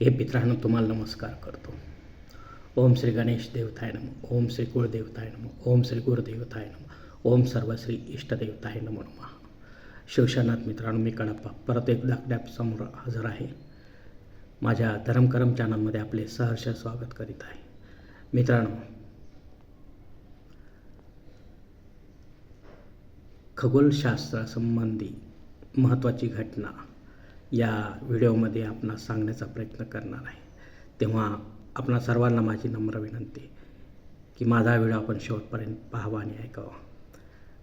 हे मित्रांनो तुम्हाला नमस्कार करतो. ओम श्री गणेश देवताय नम ओम श्री कुळदेवताय नम ओम श्री गुरुदेवताय नम ओम सर्वश्री इष्टदेवताय नमो नमः. शिवशनाथ मित्रांनो मी कडप्पा परत एकदा डॅपसमोर हजर आहे. माझ्या धरमकरम चॅनलमध्ये आपले सहर्ष स्वागत करीत आहे. मित्रांनो खगोलशास्त्रासंबंधी महत्त्वाची घटना या व्हिडिओमध्ये आपणास सांगण्याचा प्रयत्न करणार आहे. तेव्हा आपणा सर्वांना माझी नम्र विनंती की माझा व्हिडिओ आपण शेवटपर्यंत पाहावा आणि ऐकावा.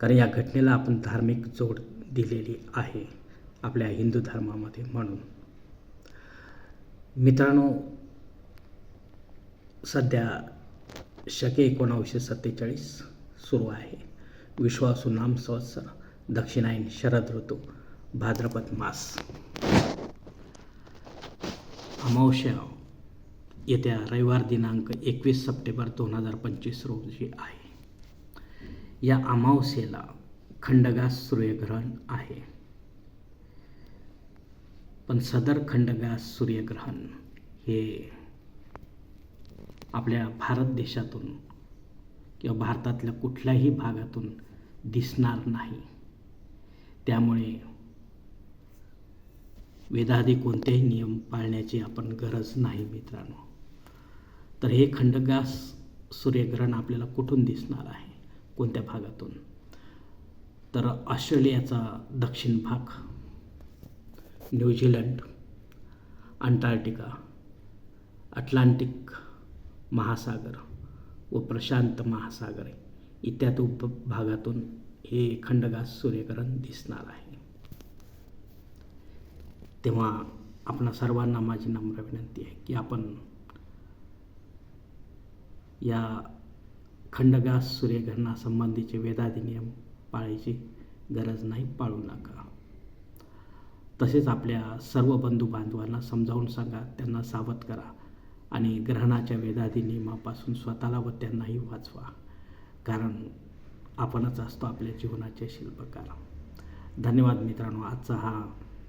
कारण या घटनेला आपण धार्मिक जोड दिलेली आहे आपल्या हिंदू धर्मामध्ये म्हणून. मित्रांनो सध्या शके एकोणावीसशे सत्तेचाळीस सुरू आहे. विश्वासू नाम संवत्सर दक्षिणायन शरद ऋतू भाद्रपद मास. अमावस्या येत्या रविवार दिनांक एकवीस सप्टेंबर दोन हजार पंचवीस रोजी आहे. या अमावस्येला खंडगास सूर्यग्रहण आहे. पण सदर खंडगास सूर्यग्रहण हे आपल्या भारत देशातून किंवा भारतातल्या कुठल्याही भागातून दिसणार नाही. त्यामुळे वेदादी कोणतेही नियम पाळण्याची आपण गरज नाही मित्रांनो. तर हे खंडगास सूर्यग्रहण आपल्याला कुठून दिसणार आहे? कोणत्या भागातून? तर ऑस्ट्रेलियाचा दक्षिण भाग न्यूझीलंड अंटार्क्टिका अटलांटिक महासागर व प्रशांत महासागर इत्यादी उपभागातून हे खंडगास सूर्यग्रहण दिसणार आहे. तेव्हा आपणा सर्वांना माझी नम्र विनंती आहे की आपण या खंडगास सूर्यग्रहणासंबंधीचे वेदादी नियम पाळायची गरज नाही पाळू नका. तसेच आपल्या सर्व बंधू बांधवांना समजावून सांगा त्यांना सावध करा आणि ग्रहणाच्या वेदादी नियमापासून स्वतःला व त्यांनाही वाचवा. कारण आपणच असतो आपल्या जीवनाचे शिल्पकार. धन्यवाद मित्रांनो आजचा हा